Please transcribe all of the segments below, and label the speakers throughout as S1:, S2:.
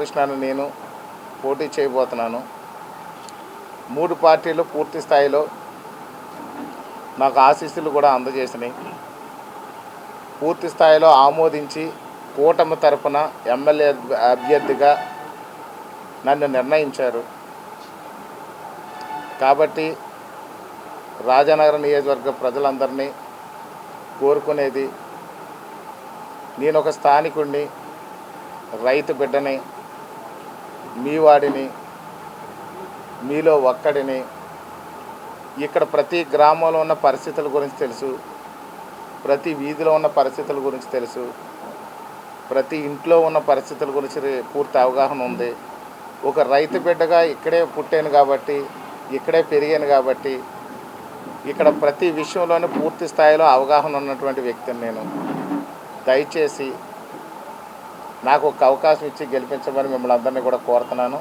S1: కృష్ణను నేను పోటీ చేయబోతున్నాను. మూడు పార్టీలు పూర్తి స్థాయిలో నాకు ఆశీస్సులు కూడా అందజేసినాయి. పూర్తి స్థాయిలో ఆమోదించి కూటమి తరపున ఎమ్మెల్యే అభ్యర్థిగా నన్ను నిర్ణయించారు. కాబట్టి రాజానగరం నియోజకవర్గ ప్రజలందరినీ కోరుకునేది నేను ఒక స్థానికుడిని రైతు బిడ్డని మీ వాడిని మీలో ఒక్కడిని ఇక్కడ ప్రతి గ్రామంలో ఉన్న పరిస్థితుల గురించి తెలుసు ప్రతి వీధిలో ఉన్న పరిస్థితుల గురించి తెలుసు ప్రతి ఇంట్లో ఉన్న పరిస్థితుల గురించి పూర్తి అవగాహన ఉంది. ఒక రైతు బిడ్డగా ఇక్కడే పుట్టాను కాబట్టి ఇక్కడే పెరిగాను కాబట్టి ఇక్కడ ప్రతి విషయంలోనూ పూర్తి స్థాయిలో అవగాహన ఉన్నటువంటి వ్యక్తిని నేను. దయచేసి నాకు ఒక అవకాశం ఇచ్చి గెలిపించమని మిమ్మల్ని అందరినీ కూడా కోరుతున్నాను.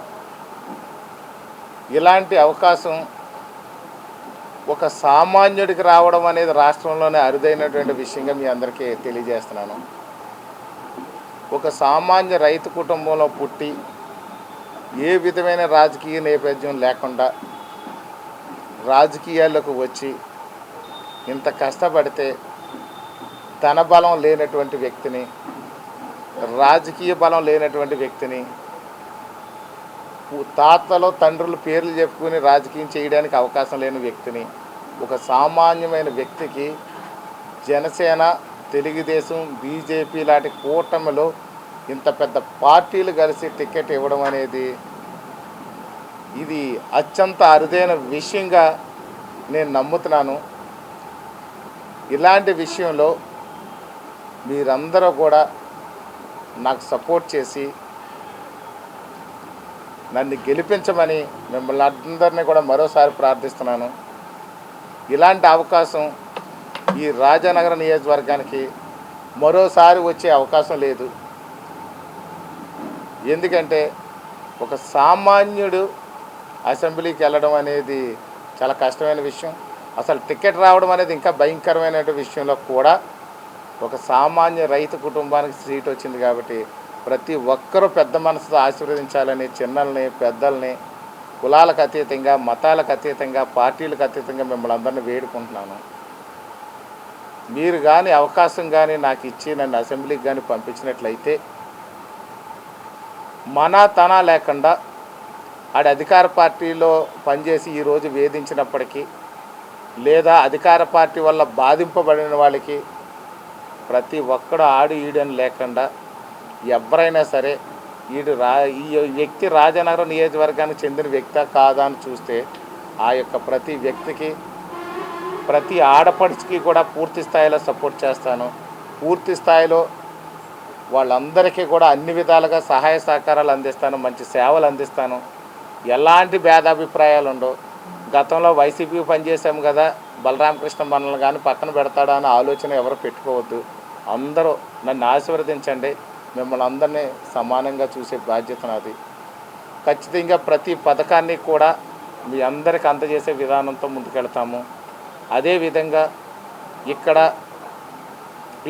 S1: ఇలాంటి అవకాశం ఒక సామాన్యుడికి రావడం అనేది రాష్ట్రంలోనే అరుదైనటువంటి విషయంగా మీ అందరికీ తెలియజేస్తున్నాను. ఒక సామాన్య రైతు కుటుంబంలో పుట్టి ఏ విధమైన రాజకీయ నేపథ్యం లేకుండా రాజకీయాల్లోకి వచ్చి ఇంత కష్టపడితే ధన బలం లేనటువంటి వ్యక్తిని రాజకీయ బలం లేనటువంటి వ్యక్తిని తాతలో తండ్రులు పేర్లు చెప్పుకుని రాజకీయం చేయడానికి అవకాశం లేని వ్యక్తిని ఒక సామాన్యమైన వ్యక్తికి జనసేన తెలుగుదేశం బీజేపీ లాంటి కూటమిలో ఇంత పెద్ద పార్టీలు కలిసి టికెట్ ఇవ్వడం అనేది ఇది అత్యంత అరుదైన విషయంగా నేను నమ్ముతున్నాను. ఇలాంటి విషయంలో మీరందరూ కూడా నాకు సపోర్ట్ చేసి నన్ను గెలిపించమని మిమ్మల్ని అందరినీ కూడా మరోసారి ప్రార్థిస్తున్నాను. ఇలాంటి అవకాశం ఈ రాజానగర నియోజకవర్గానికి మరోసారి వచ్చే అవకాశం లేదు. ఎందుకంటే ఒక సామాన్యుడు అసెంబ్లీకి వెళ్ళడం అనేది చాలా కష్టమైన విషయం. అసలు టికెట్ రావడం అనేది ఇంకా భయంకరమైన విషయంలో కూడా ఒక సామాన్య రైతు కుటుంబానికి సీట్ వచ్చింది కాబట్టి ప్రతి ఒక్కరూ పెద్ద మనసుతో ఆశీర్వదించాలని చిన్నల్ని పెద్దల్ని కులాలకు అతీతంగా మతాలకు అతీతంగా పార్టీలకు అతీతంగా మిమ్మల్ని అందరినీ వేడుకుంటున్నాను. మీరు కానీ అవకాశం కానీ నాకు ఇచ్చి నన్ను అసెంబ్లీకి కానీ పంపించినట్లయితే మన తన లేకుండా ఆడి అధికార పార్టీలో పనిచేసి ఈరోజు వేధించినప్పటికీ లేదా అధికార పార్టీ వల్ల బాధింపబడిన వాళ్ళకి ప్రతి ఒక్కడు ఆడు ఈడని లేకుండా ఎవరైనా సరే ఈడు రా ఈ వ్యక్తి రాజనగరం నియోజకవర్గానికి చెందిన వ్యక్తి కాదా అని చూస్తే ఆ యొక్క ప్రతి వ్యక్తికి ప్రతి ఆడపడిచికి కూడా పూర్తి స్థాయిలో సపోర్ట్ చేస్తాను. పూర్తి స్థాయిలో వాళ్ళందరికీ కూడా అన్ని విధాలుగా సహాయ సహకారాలు అందిస్తాను మంచి సేవలు అందిస్తాను. ఎలాంటి భేదాభిప్రాయాలు ఉండవు గతంలో వైసీపీ పనిచేసాము కదా బలరామకృష్ణ మనల్ని కానీ పక్కన పెడతాడా అనే ఆలోచన ఎవరు పెట్టుకోవద్దు. అందరూ నన్ను ఆశీర్వదించండి. మిమ్మల్ని అందరినీ సమానంగా చూసే బాధ్యత నాది. ఖచ్చితంగా ప్రతి పథకాన్ని కూడా మీ అందరికి అందజేసే విధానంతో ముందుకెళ్తాము. అదేవిధంగా ఇక్కడ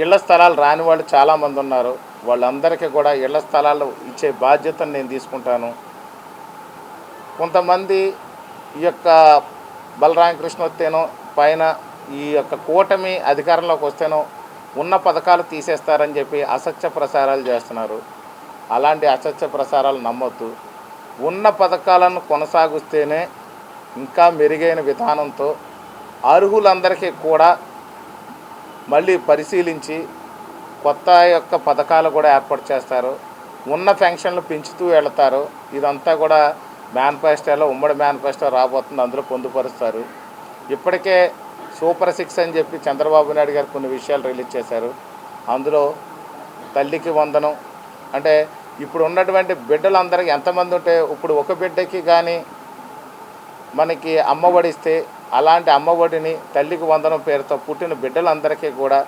S1: ఇళ్ళ స్థలాలు రాని వాళ్ళు చాలామంది ఉన్నారు. వాళ్ళందరికీ కూడా ఇళ్ళ స్థలాలు ఇచ్చే బాధ్యతను నేను తీసుకుంటాను. కొంతమంది ఈ యొక్క బలరామకృష్ణ వస్తేనో పైన ఈ యొక్క కూటమి అధికారంలోకి వస్తేనో ఉన్న పథకాలు తీసేస్తారని చెప్పి అసత్య ప్రసారాలు చేస్తున్నారు. అలాంటి అసత్య ప్రసారాలు నమ్మొద్దు. ఉన్న పథకాలను కొనసాగిస్తేనే ఇంకా మెరుగైన విధానంతో అర్హులందరికీ కూడా మళ్ళీ పరిశీలించి కొత్త యొక్క పథకాలు కూడా ఏర్పాటు చేస్తారు. ఉన్న పెన్షన్లు పెంచుతూ వెళతారు. ఇదంతా కూడా మేనిఫెస్టోలో ఉమ్మడి మేనిఫెస్టో రాబోతుంది. అందులో పొందుపరుస్తారు. ఇప్పటికే సూపర్ సిక్స్ అని చెప్పి చంద్రబాబు నాయుడు గారు కొన్ని విషయాలు రిలీజ్ చేశారు. అందులో తల్లికి వందనం. అంటే ఇప్పుడు ఉన్నటువంటి బిడ్డలందరికీ ఎంతమంది ఉంటే ఇప్పుడు ఒక బిడ్డకి కానీ మనకి అమ్మఒడి ఇస్తే అలాంటి అమ్మఒడిని తల్లికి వందనం పేరుతో పుట్టిన బిడ్డలందరికీ కూడా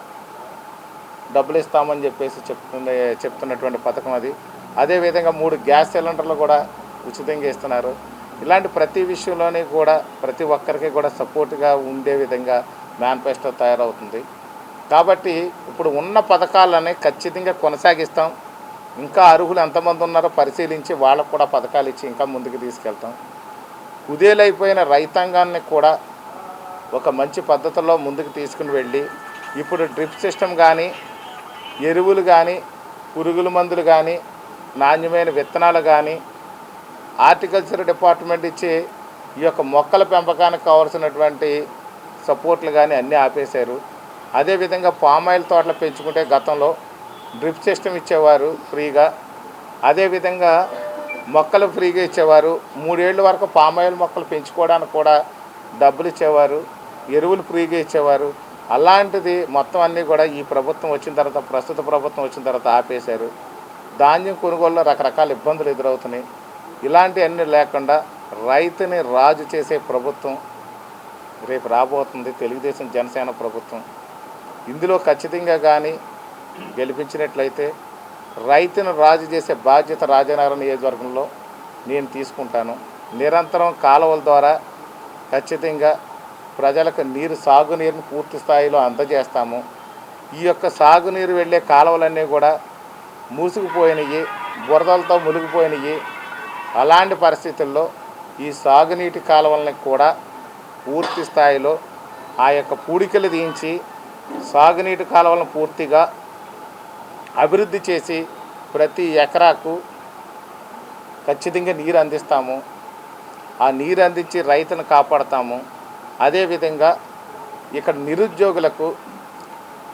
S1: డబ్బులు ఇస్తామని చెప్పేసి చెప్తుండే చెప్తున్నటువంటి పథకం అది. అదేవిధంగా మూడు గ్యాస్ సిలిండర్లు కూడా ఉచితంగా ఇస్తున్నారు. ఇలాంటి ప్రతి విషయంలోనే కూడా ప్రతి ఒక్కరికి కూడా సపోర్ట్గా ఉండే విధంగా మేనిఫెస్టో తయారవుతుంది. కాబట్టి ఇప్పుడు ఉన్న పథకాలని ఖచ్చితంగా కొనసాగిస్తాం. ఇంకా అర్హులు ఎంతమంది ఉన్నారో పరిశీలించి వాళ్ళకు కూడా పథకాలు ఇచ్చి ఇంకా ముందుకు తీసుకెళ్తాం. కుదేలైపోయిన రైతాంగాన్ని కూడా ఒక మంచి పద్ధతిలో ముందుకు తీసుకుని వెళ్ళి ఇప్పుడు డ్రిప్ సిస్టమ్ కానీ ఎరువులు కానీ పురుగుల మందులు కానీ నాణ్యమైన విత్తనాలు కానీ హార్టికల్చర్ డిపార్ట్మెంట్ ఇచ్చి ఈ యొక్క మొక్కల పెంపకానికి కావాల్సినటువంటి సపోర్ట్లు కానీ అన్నీ ఆపేశారు. అదేవిధంగా పామాయిల్ తోటలు పెంచుకుంటే గతంలో డ్రిప్ సిస్టమ్ ఇచ్చేవారు ఫ్రీగా. అదేవిధంగా మొక్కలు ఫ్రీగా ఇచ్చేవారు. మూడేళ్ళ వరకు పామాయిల్ మొక్కలు పెంచుకోవడానికి కూడా డబ్బులు ఇచ్చేవారు. ఎరువులు ఫ్రీగా ఇచ్చేవారు. అలాంటిది మొత్తం అన్నీ కూడా ఈ ప్రభుత్వం వచ్చిన తర్వాత ప్రస్తుత ప్రభుత్వం వచ్చిన తర్వాత ఆపేశారు. ధాన్యం కొనుగోలులో రకరకాల ఇబ్బందులు ఎదురవుతున్నాయి. ఇలాంటివన్నీ లేకుండా రైతుని రాజు చేసే ప్రభుత్వం రేపు రాబోతుంది. తెలుగుదేశం జనసేన ప్రభుత్వం. ఇందులో ఖచ్చితంగా కానీ గెలిపించినట్లయితే రైతును రాజు చేసే బాధ్యత రాజనగరం నియోజకవర్గంలో నేను తీసుకుంటాను. నిరంతరం కాలువల ద్వారా ఖచ్చితంగా ప్రజలకు నీరు సాగునీరుని పూర్తి స్థాయిలో అందజేస్తాము. ఈ యొక్క సాగునీరు వెళ్ళే కాలువలన్నీ కూడా మూసుకుపోయినవి బురదలతో మునిగిపోయినవి అలాంటి పరిస్థితుల్లో ఈ సాగునీటి కాలువలని కూడా పూర్తి స్థాయిలో ఆ యొక్క పూడికలు దించి సాగునీటి కాలువలను పూర్తిగా అభివృద్ధి చేసి ప్రతి ఎకరాకు ఖచ్చితంగా నీరు అందిస్తాము. ఆ నీరు అందించి రైతును కాపాడతాము. అదేవిధంగా ఇక్కడ నిరుద్యోగులకు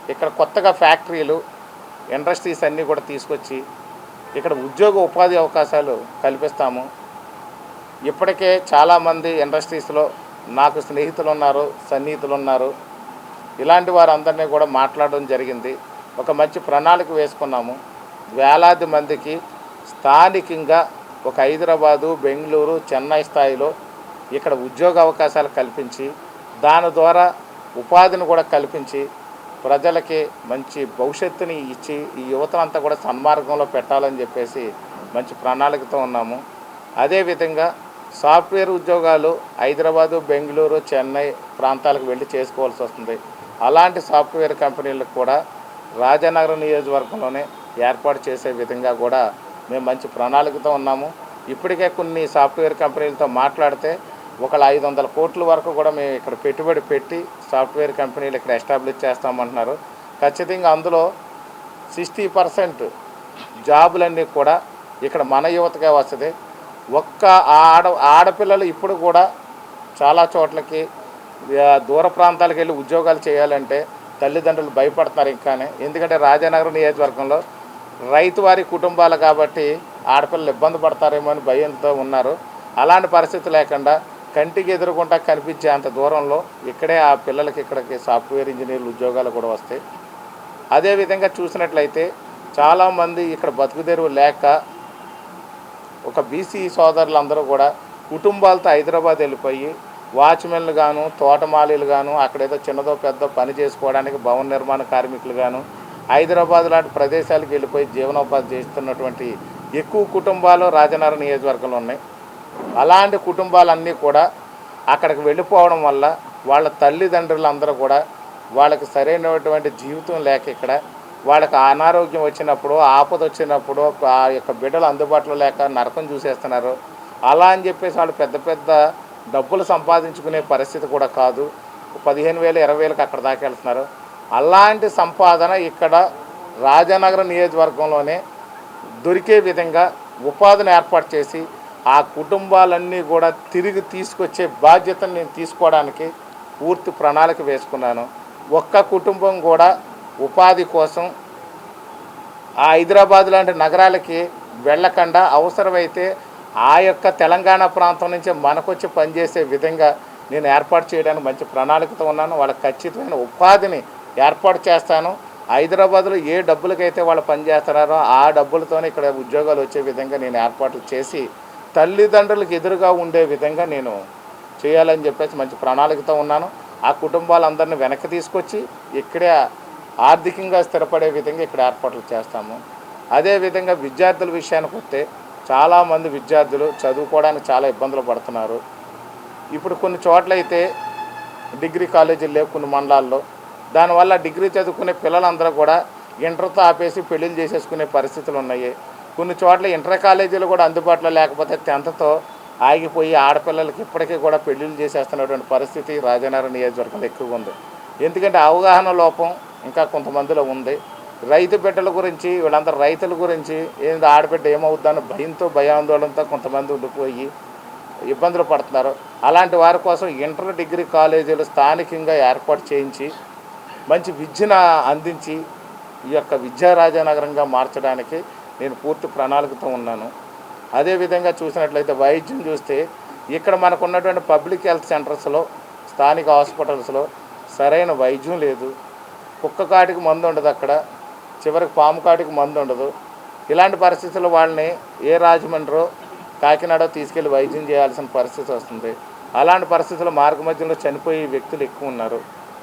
S1: ఇక్కడ కొత్తగా ఫ్యాక్టరీలు ఇండస్ట్రీస్ అన్నీ కూడా తీసుకొచ్చి ఇక్కడ ఉద్యోగ ఉపాధి అవకాశాలు కల్పిస్తాము. ఇప్పటికే చాలామంది ఇండస్ట్రీస్లో నాకు స్నేహితులు ఉన్నారు సన్నిహితులు ఉన్నారు ఇలాంటి వారందరినీ కూడా మాట్లాడడం జరిగింది. ఒక మంచి ప్రణాళిక వేసుకున్నాము. వేలాది మందికి స్థానికంగా ఒక హైదరాబాదు బెంగళూరు చెన్నై స్థాయిలో ఇక్కడ ఉద్యోగ అవకాశాలు కల్పించి దాని ద్వారా ఉపాధిని కూడా కల్పించి ప్రజలకి మంచి భవిష్యత్తుని ఇచ్చి ఈ యువతనంతా కూడా సన్మార్గంలో పెట్టాలని చెప్పేసి మంచి ప్రణాళికతో ఉన్నాము. అదేవిధంగా సాఫ్ట్వేర్ ఉద్యోగాలు హైదరాబాదు బెంగళూరు చెన్నై ప్రాంతాలకు వెళ్ళి చేసుకోవాల్సి వస్తుంది. అలాంటి సాఫ్ట్వేర్ కంపెనీలకు కూడా రాజనగరం నియోజకవర్గంలోనే ఏర్పాటు చేసే విధంగా కూడా మేము మంచి ప్రణాళికతో ఉన్నాము. ఇప్పటికే కొన్ని సాఫ్ట్వేర్ కంపెనీలతో మాట్లాడితే ఒకళ్ళ ఐదు వందల కోట్ల వరకు కూడా మేము ఇక్కడ పెట్టుబడి పెట్టి సాఫ్ట్వేర్ కంపెనీలు ఇక్కడ ఎస్టాబ్లిష్ చేస్తామంటున్నారు. ఖచ్చితంగా అందులో సిక్స్టీ పర్సెంట్ జాబులన్నీ కూడా ఇక్కడ మన యువతకే వస్తుంది. ఒక్క ఆడ ఆడపిల్లలు ఇప్పుడు కూడా చాలా చోట్లకి దూర ప్రాంతాలకు వెళ్ళి ఉద్యోగాలు చేయాలంటే తల్లిదండ్రులు భయపడుతున్నారు ఇంకానే. ఎందుకంటే రాజానగరం నియోజకవర్గంలో రైతు వారి కుటుంబాలు కాబట్టి ఆడపిల్లలు ఇబ్బంది పడతారేమో అని భయంతో ఉన్నారు. అలాంటి పరిస్థితి లేకుండా కంటికి ఎదురుకుండా కనిపించే అంత దూరంలో ఇక్కడే ఆ పిల్లలకి ఇక్కడికి సాఫ్ట్వేర్ ఇంజనీర్లు ఉద్యోగాలు కూడా వస్తాయి. అదేవిధంగా చూసినట్లయితే చాలామంది ఇక్కడ బతుకుదెరువు లేక ఒక బీసీ సోదరులందరూ కూడా కుటుంబాలతో హైదరాబాద్ వెళ్ళిపోయి వాచ్మెన్లు గాను తోటమాలీలు గాను అక్కడేదో చిన్నదో పెద్ద పని చేసుకోవడానికి భవన నిర్మాణ కార్మికులు గాను హైదరాబాద్ లాంటి ప్రదేశాలకు వెళ్ళిపోయి జీవనోపాధి చేస్తున్నటువంటి ఎక్కువ కుటుంబాలు రాజనగరం నియోజకవర్గంలో ఉన్నాయి. అలాంటి కుటుంబాలన్నీ కూడా అక్కడికి వెళ్ళిపోవడం వల్ల వాళ్ళ తల్లిదండ్రులందరూ కూడా వాళ్ళకి సరైనటువంటి జీవితం లేక ఇక్కడ వాళ్ళకి అనారోగ్యం వచ్చినప్పుడు ఆపద వచ్చినప్పుడు ఆ యొక్క బిడ్డలు అందుబాటులో లేక నరకం చూసేస్తున్నారు. అలా అని చెప్పేసి వాళ్ళు పెద్ద పెద్ద డబ్బులు సంపాదించుకునే పరిస్థితి కూడా కాదు. పదిహేను వేలు ఇరవై వేలకు అక్కడ దాకా వెళ్తున్నారు. అలాంటి సంపాదన ఇక్కడ రాజానగరం నియోజకవర్గంలోనే దొరికే విధంగా ఉపాధిని ఏర్పాటు చేసి ఆ కుటుంబాలన్నీ కూడా తిరిగి తీసుకొచ్చే బాధ్యతను నేను తీసుకోవడానికి పూర్తి ప్రణాళిక వేసుకున్నాను. ఒక్క కుటుంబం కూడా ఉపాధి కోసం ఆ హైదరాబాద్ లాంటి నగరాలకి వెళ్ళకుండా అవసరమైతే ఆ యొక్క తెలంగాణ ప్రాంతం నుంచి మనకొచ్చి పనిచేసే విధంగా నేను ఏర్పాటు చేయడానికి మంచి ప్రణాళికతో ఉన్నాను. వాళ్ళకి ఖచ్చితమైన ఉపాధిని ఏర్పాటు చేస్తాను. హైదరాబాద్లో ఏ డబ్బులకైతే వాళ్ళు పనిచేస్తున్నారో ఆ డబ్బులతోనే ఇక్కడ ఉద్యోగాలు వచ్చే విధంగా నేను ఏర్పాట్లు చేసి తల్లిదండ్రులకు ఎదురుగా ఉండే విధంగా నేను చేయాలని చెప్పేసి మంచి ప్రణాళికతో ఉన్నాను. ఆ కుటుంబాలందరినీ వెనక్కి తీసుకొచ్చి ఇక్కడే ఆర్థికంగా స్థిరపడే విధంగా ఇక్కడ ఏర్పాట్లు చేస్తాము. అదేవిధంగా విద్యార్థుల విషయానికి వస్తే చాలామంది విద్యార్థులు చదువుకోవడానికి చాలా ఇబ్బందులు పడుతున్నారు. ఇప్పుడు కొన్ని చోట్లయితే డిగ్రీ కాలేజీలు లేవు కొన్ని మండలాల్లో. దానివల్ల డిగ్రీ చదువుకునే పిల్లలందరూ కూడా ఇంటర్తో ఆపేసి పెళ్ళిళ్ళు చేసేసుకునే పరిస్థితులు ఉన్నాయి. కొన్ని చోట్ల ఇంటర్ కాలేజీలు కూడా అందుబాటులో లేకపోతే టెన్త్తో ఆగిపోయి ఆడపిల్లలకి ఇప్పటికీ కూడా పెళ్ళిళ్ళు చేసేస్తున్నటువంటి పరిస్థితి రాజనగరం నియోజకవర్గంలో ఎక్కువగా ఉంది. ఎందుకంటే అవగాహన లోపం ఇంకా కొంతమందిలో ఉంది. రైతు బిడ్డల గురించి వీళ్ళందరూ రైతుల గురించి ఏంది ఆడబిడ్డ ఏమవుద్దని భయంతో భయాందోళనతో కొంతమంది ఉండిపోయి ఇబ్బందులు పడుతున్నారు. అలాంటి వారి కోసం ఇంటర్ డిగ్రీ కాలేజీలు స్థానికంగా ఏర్పాటు చేయించి మంచి విద్యను అందించి ఈ యొక్క విద్యా రాజానగరంగా మార్చడానికి నేను పూర్తి ప్రణాళికతో ఉన్నాను. అదేవిధంగా చూసినట్లయితే వైద్యం చూస్తే ఇక్కడ మనకున్నటువంటి పబ్లిక్ హెల్త్ సెంటర్స్లో స్థానిక హాస్పిటల్స్లో సరైన వైద్యం లేదు. కుక్క కాటికి మందు ఉండదు అక్కడ. చివరికి పాము కాటికి మందు ఉండదు. ఇలాంటి పరిస్థితుల్లో వాళ్ళని ఏ రాజమండ్రో కాకినాడ తీసుకెళ్ళి వైద్యం చేయాల్సిన పరిస్థితి వస్తుంది. అలాంటి పరిస్థితుల్లో మార్గ మధ్యంలో చనిపోయే వ్యక్తులు ఎక్కువ ఉన్నారు.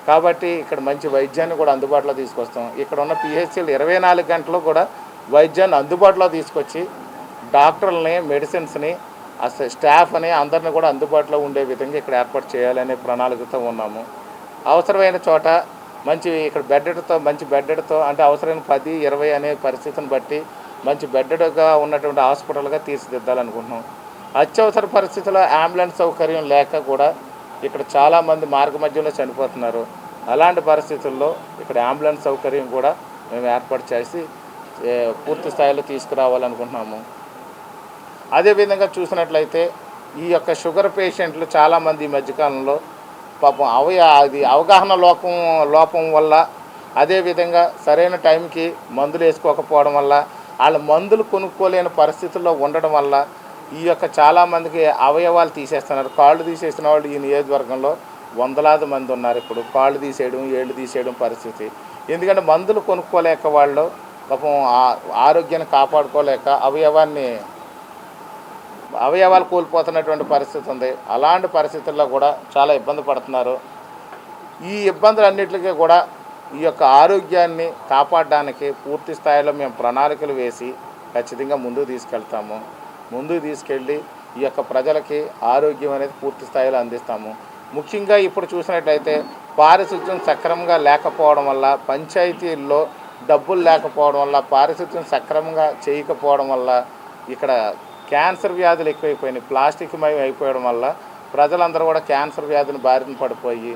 S1: కాబట్టి ఇక్కడ మంచి వైద్యాన్ని కూడా అందుబాటులో తీసుకొస్తాం. ఇక్కడ ఉన్న పిహెచ్సీలు ఇరవై నాలుగు గంటలు కూడా వైద్యాన్ని అందుబాటులో తీసుకొచ్చి డాక్టర్లని మెడిసిన్స్ని అసలు స్టాఫ్ని అందరిని కూడా అందుబాటులో ఉండే విధంగా ఇక్కడ ఏర్పాటు చేయాలనే ప్రణాళికతో ఉన్నాము. అవసరమైన చోట మంచి ఇక్కడ బెడ్డెడ్తో మంచి బెడ్డెడ్తో అంటే అవసరమైన పది ఇరవై అనే పరిస్థితిని బట్టి మంచి బెడ్డెడ్గా ఉన్నటువంటి హాస్పిటల్గా తీర్చిదిద్దాలనుకుంటున్నాం. అత్యవసర పరిస్థితుల్లో అంబులెన్స్ సౌకర్యం లేక కూడా ఇక్కడ చాలామంది మార్గ మధ్యలో చనిపోతున్నారు. అలాంటి పరిస్థితుల్లో ఇక్కడ అంబులెన్స్ సౌకర్యం కూడా మేము ఏర్పాటు చేసి పూర్తి స్థాయిలో తీసుకురావాలనుకుంటున్నాము. అదేవిధంగా చూసినట్లయితే ఈ యొక్క షుగర్ పేషెంట్లు చాలామంది ఈ మధ్యకాలంలో పాపం అవయ అది అవగాహన లోపం లోపం వల్ల అదేవిధంగా సరైన టైంకి మందులు వేసుకోకపోవడం వల్ల వాళ్ళ మందులు కొనుక్కోలేని పరిస్థితుల్లో ఉండడం వల్ల ఈ యొక్క చాలామందికి అవయవాలు తీసేస్తున్నారు. కాళ్ళు తీసేసిన వాళ్ళు ఈ నియోజకవర్గంలో వందలాది మంది ఉన్నారు ఇప్పుడు. కాళ్ళు తీసేయడం ఏళ్ళు తీసేయడం పరిస్థితి. ఎందుకంటే మందులు కొనుక్కోలేక వాళ్ళు పాపం ఆ- ఆరోగ్యాన్ని కాపాడుకోలేక అవయవాన్ని అవయవాలు కోల్పోతున్నటువంటి పరిస్థితి ఉంది. అలాంటి పరిస్థితుల్లో కూడా చాలా ఇబ్బంది పడుతున్నారు. ఈ ఇబ్బందులన్నిటికీ కూడా ఈ యొక్క ఆరోగ్యాన్ని కాపాడడానికి పూర్తి స్థాయిలో మేము ప్రణాళికలు వేసి ఖచ్చితంగా ముందుకు తీసుకెళ్తాము. ముందుకు తీసుకెళ్ళి ఈ యొక్క ప్రజలకి ఆరోగ్యం అనేది పూర్తి స్థాయిలో అందిస్తాము. ముఖ్యంగా ఇప్పుడు చూసినట్లయితే పారిశుద్ధ్యం సక్రమంగా లేకపోవడం వల్ల పంచాయతీల్లో డబ్బులు లేకపోవడం వల్ల పారిశుద్ధ్యం సక్రమంగా చేయకపోవడం వల్ల ఇక్కడ క్యాన్సర్ వ్యాధులు ఎక్కువైపోయినాయి. ప్లాస్టిక్ మయం అయిపోవడం వల్ల ప్రజలందరూ కూడా క్యాన్సర్ వ్యాధిని బారిన పడిపోయి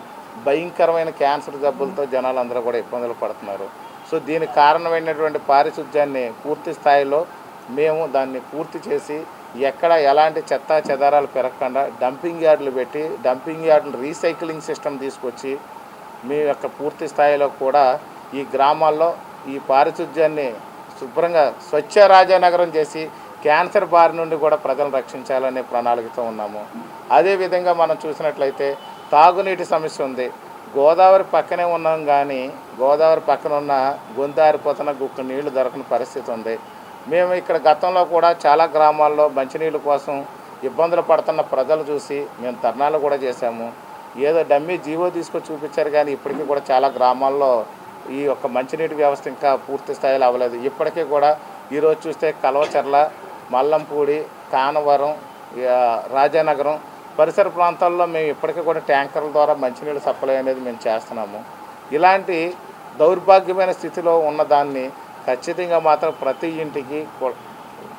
S1: భయంకరమైన క్యాన్సర్ జబ్బులతో జనాలందరూ కూడా ఇబ్బందులు పడుతున్నారు. సో దీనికి కారణమైనటువంటి పారిశుద్ధ్యాన్ని పూర్తి స్థాయిలో మేము దాన్ని పూర్తి చేసి ఎక్కడ ఎలాంటి చెత్త చెదారాలు పెరగకుండా డంపింగ్ యార్డులు పెట్టి డంపింగ్ యార్డులు రీసైక్లింగ్ సిస్టమ్ తీసుకొచ్చి మీ యొక్క పూర్తి స్థాయిలో కూడా ఈ గ్రామాల్లో ఈ పారిశుధ్యాన్ని శుభ్రంగా స్వచ్ఛ రాజానగరం చేసి క్యాన్సర్ బారి నుండి కూడా ప్రజలను రక్షించాలనే ప్రణాళికతో ఉన్నాము. అదేవిధంగా మనం చూసినట్లయితే తాగునీటి సమస్య ఉంది. గోదావరి పక్కనే ఉన్నాం కానీ గోదావరి పక్కన ఉన్న గుందారిపోతున్న గుక్కు నీళ్ళు దొరకని పరిస్థితి ఉంది. మేము ఇక్కడ గతంలో కూడా చాలా గ్రామాల్లో మంచినీళ్ళ కోసం ఇబ్బందులు పడుతున్న ప్రజలు చూసి మేము ధర్నాలు కూడా చేశాము. ఏదో డమ్మీ జీవో తీసుకొని చూపించారు కానీ ఇప్పటికీ కూడా చాలా గ్రామాల్లో ఈ యొక్క మంచినీటి వ్యవస్థ ఇంకా పూర్తి స్థాయిలో అవ్వలేదు. ఇప్పటికీ కూడా ఈరోజు చూస్తే కలవచర్ల మల్లంపూడి కానవరం రాజానగరం పరిసర ప్రాంతాల్లో మేము ఇప్పటికీ కూడా ట్యాంకర్ల ద్వారా మంచినీళ్ళు సప్లై అనేది మేము చేస్తున్నాము. ఇలాంటి దౌర్భాగ్యమైన స్థితిలో ఉన్నదాన్ని ఖచ్చితంగా మాత్రం ప్రతి ఇంటికి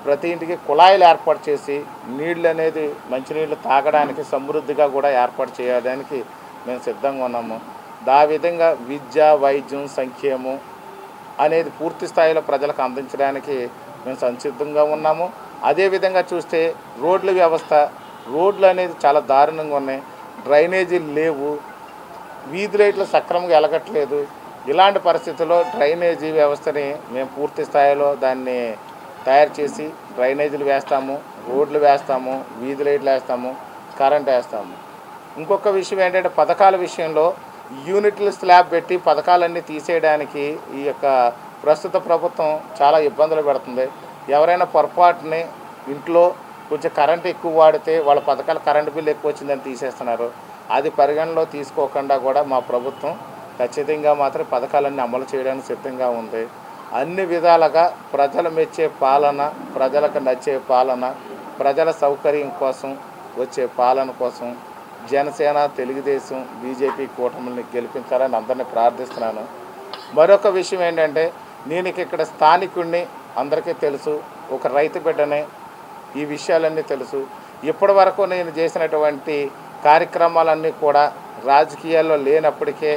S1: ప్రతి ఇంటికి కుళాయిలు ఏర్పాటు చేసి నీళ్ళు అనేది మంచినీళ్ళు తాగడానికి సమృద్ధిగా కూడా ఏర్పాటు చేయడానికి మేము సిద్ధంగా ఉన్నాము. దా విధంగా విద్య వైద్యం సంక్షేమం అనేది పూర్తి స్థాయిలో ప్రజలకు అందించడానికి మేము సంసిద్ధంగా ఉన్నాము. అదేవిధంగా చూస్తే రోడ్ల వ్యవస్థ రోడ్లు అనేది చాలా దారుణంగా ఉన్నాయి. డ్రైనేజీలు లేవు. వీధి లైట్లు సక్రమంగా ఎలగట్లేదు. ఇలాంటి పరిస్థితుల్లో డ్రైనేజీ వ్యవస్థని మేము పూర్తి స్థాయిలో దాన్ని తయారు చేసి డ్రైనేజీలు వేస్తాము రోడ్లు వేస్తాము వీధి లైట్లు వేస్తాము కరెంట్ వేస్తాము. ఇంకొక విషయం ఏంటంటే పథకాల విషయంలో యూనిట్లు స్లాబ్ పెట్టి పథకాలన్నీ తీసేయడానికి ఈ యొక్క ప్రస్తుత ప్రభుత్వం చాలా ఇబ్బందులు పెడుతుంది. ఎవరైనా పొరపాటుని ఇంట్లో కొంచెం కరెంట్ ఎక్కువ వాడితే వాళ్ళ పథకాల కరెంట్ బిల్లు ఎక్కువ వచ్చిందని తీసేస్తున్నారు. అది పరిగణలో తీసుకోకుండా కూడా మా ప్రభుత్వం ఖచ్చితంగా మాత్రం పథకాలన్నీ అమలు చేయడానికి సిద్ధంగా ఉంది. అన్ని విధాలుగా ప్రజలు మెచ్చే పాలన ప్రజలకు నచ్చే పాలన ప్రజల సౌకర్యం కోసం వచ్చే పాలన కోసం జనసేన తెలుగుదేశం బీజేపీ కూటమిని గెలిపించాలని అందరినీ ప్రార్థిస్తున్నాను. మరొక విషయం ఏంటంటే నేను ఇక్కడ స్థానికుడిని అందరికీ తెలుసు ఒక రైతు బిడ్డనే ఈ విషయాలన్నీ తెలుసు. ఇప్పటి వరకు నేను చేసినటువంటి కార్యక్రమాలన్నీ కూడా రాజకీయాల్లో లేనప్పటికే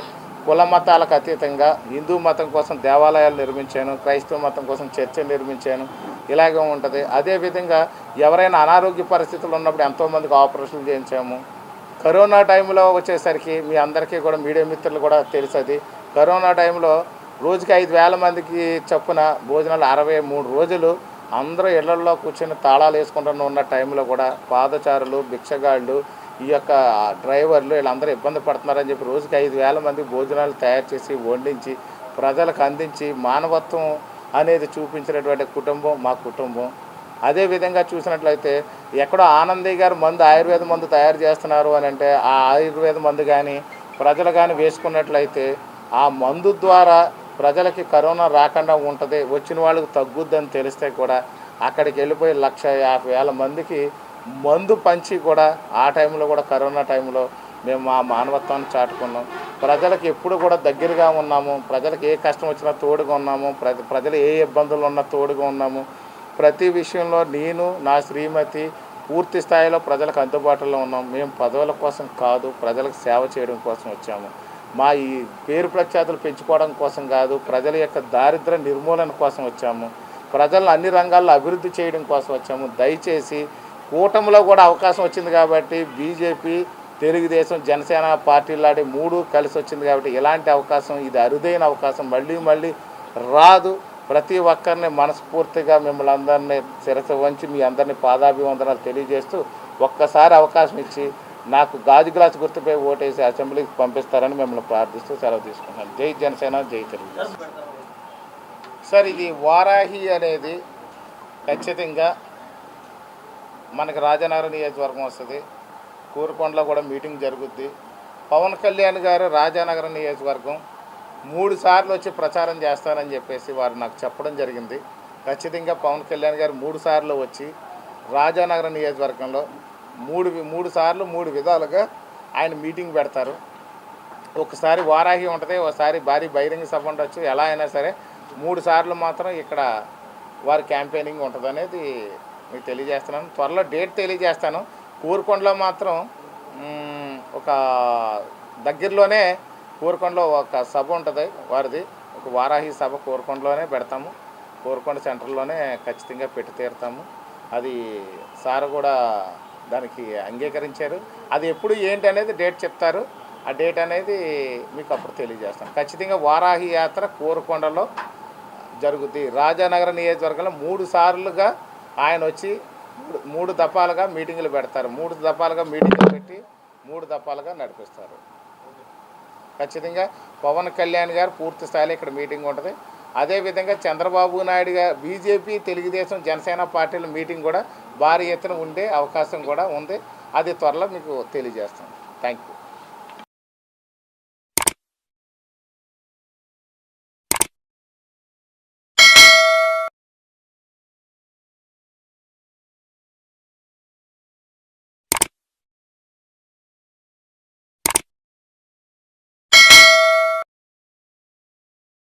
S1: కుల మతాలకు అతీతంగా హిందూ మతం కోసం దేవాలయాలు నిర్మించాను క్రైస్తవ మతం కోసం చర్చలు నిర్మించాను ఇలాగే ఉంటుంది. అదేవిధంగా ఎవరైనా అనారోగ్య పరిస్థితులు ఉన్నప్పుడు ఎంతోమందికి ఆపరేషన్లు చేయించాము. కరోనా టైంలో వచ్చేసరికి మీ అందరికీ కూడా మీడియా మిత్రులు కూడా తెలుస్తుంది కరోనా టైంలో రోజుకి ఐదు వేల మందికి చొప్పున భోజనాలు అరవై మూడు రోజులు అందరూ ఇళ్ళలో కూర్చొని తాళాలు వేసుకుంటూ ఉన్న టైంలో కూడా పాదచారులు భిక్షగాళ్ళు ఈ యొక్క డ్రైవర్లు వీళ్ళందరూ ఇబ్బంది పడుతున్నారని చెప్పి రోజుకి ఐదు వేల మంది భోజనాలు తయారు చేసి వండించి ప్రజలకు అందించి మానవత్వం అనేది చూపించినటువంటి కుటుంబం మా కుటుంబం. అదే విధంగా చూసినట్లయితే ఎక్కడో ఆనందయ్య గారు మందు ఆయుర్వేద మందు తయారు చేస్తున్నారు అని అంటే ఆ ఆయుర్వేద మందు కానీ ప్రజలు కానీ వేసుకున్నట్లయితే ఆ మందు ద్వారా ప్రజలకి కరోనా రాకుండా ఉంటుంది వచ్చిన వాళ్ళకి తగ్గుద్దని తెలిస్తే కూడా అక్కడికి వెళ్ళిపోయి లక్ష యాభై వేల మందికి మందు పంచి కూడా ఆ టైంలో కూడా కరోనా టైంలో మేము మా మానవత్వాన్ని చాటుకున్నాం. ప్రజలకు ఎప్పుడు కూడా దగ్గరగా ఉన్నాము ప్రజలకు ఏ కష్టం వచ్చినా తోడుగా ఉన్నాము ప్రజలు ఏ ఇబ్బందులు ఉన్నా తోడుగా ఉన్నాము. ప్రతి విషయంలో నేను నా శ్రీమతి పూర్తి స్థాయిలో ప్రజలకు అందుబాటులో ఉన్నాం. మేము పదవుల కోసం కాదు ప్రజలకు సేవ చేయడం కోసం వచ్చాము. మా ఈ పేరు ప్రఖ్యాతులు పెంచుకోవడం కోసం కాదు ప్రజల యొక్క దారిద్ర నిర్మూలన కోసం వచ్చాము. ప్రజలను అన్ని రంగాల్లో అభివృద్ధి చేయడం కోసం వచ్చాము. దయచేసి కూటమిలో కూడా అవకాశం వచ్చింది కాబట్టి బీజేపీ తెలుగుదేశం జనసేన పార్టీలాంటి మూడు కలిసి వచ్చింది కాబట్టి ఇలాంటి అవకాశం ఇది అరుదైన అవకాశం. మళ్ళీ మళ్ళీ రాదు. ప్రతి ఒక్కరిని మనస్ఫూర్తిగా మిమ్మల్ని అందరినీ శిరస వంచి మీ అందరినీ పాదాభివందనాలు తెలియజేస్తూ ఒక్కసారి అవకాశం ఇచ్చి నాకు గాజు గ్లాస్ గుర్తుపై ఓటేసి అసెంబ్లీకి పంపిస్తారని మిమ్మల్ని ప్రార్థిస్తూ సెలవు తీసుకుంటాను జై జనసేన జై తెలుగుదేశం. సార్ ఇది వారాహి అనేది ఖచ్చితంగా మనకి రాజనగరం నియోజకవర్గం వస్తుంది. కూరకొండలో కూడా మీటింగ్ జరుగుద్ది. పవన్ కళ్యాణ్ గారు రాజానగరం నియోజకవర్గం మూడు సార్లు వచ్చి ప్రచారం చేస్తానని చెప్పేసి వారు నాకు చెప్పడం జరిగింది. ఖచ్చితంగా పవన్ కళ్యాణ్ గారు మూడు సార్లు వచ్చి రాజానగరం నియోజకవర్గంలో మూడు మూడు సార్లు మూడు విధాలుగా ఆయన మీటింగ్ పెడతారు. ఒకసారి వారాహి ఉంటుంది ఒకసారి భారీ బహిరంగ సభ ఉండొచ్చు. ఎలా అయినా సరే మూడు సార్లు మాత్రం ఇక్కడ వారి క్యాంపెయినింగ్ ఉంటుంది అనేది మీకు తెలియజేస్తున్నాను. త్వరలో డేట్ తెలియజేస్తాను. కూరుకొండలో మాత్రం ఒక దగ్గరలోనే కూరకొండలో ఒక సభ ఉంటుంది వారిది. ఒక వారాహి సభ కూరకొండలోనే పెడతాము. కూరుకొండ సెంటర్లోనే ఖచ్చితంగా పెట్టి తీరుతాము. అది సార్ కూడా దానికి అంగీకరించారు. అది ఎప్పుడు ఏంటి అనేది డేట్ చెప్తారు. ఆ డేట్ అనేది మీకు అప్పుడు తెలియజేస్తాం. ఖచ్చితంగా వారాహి యాత్ర కూరకొండలో జరుగుద్ది. రాజానగర నియోజకవర్గంలో మూడు సార్లుగా ఆయన వచ్చి మూడు మూడు దఫాలుగా మీటింగులు పెడతారు. మూడు దఫాలుగా మీటింగులు పెట్టి మూడు దఫాలుగా నడిపిస్తారు. ఖచ్చితంగా పవన్ కళ్యాణ్ గారు పూర్తి స్థాయిలో ఇక్కడ మీటింగ్ ఉంటుంది. అదేవిధంగా చంద్రబాబు నాయుడు గారు బీజేపీ తెలుగుదేశం జనసేన పార్టీల మీటింగ్ కూడా భారీ ఎత్తున ఉండే అవకాశం కూడా ఉంది. అది త్వరలో మీకు తెలియజేస్తాం. Thank you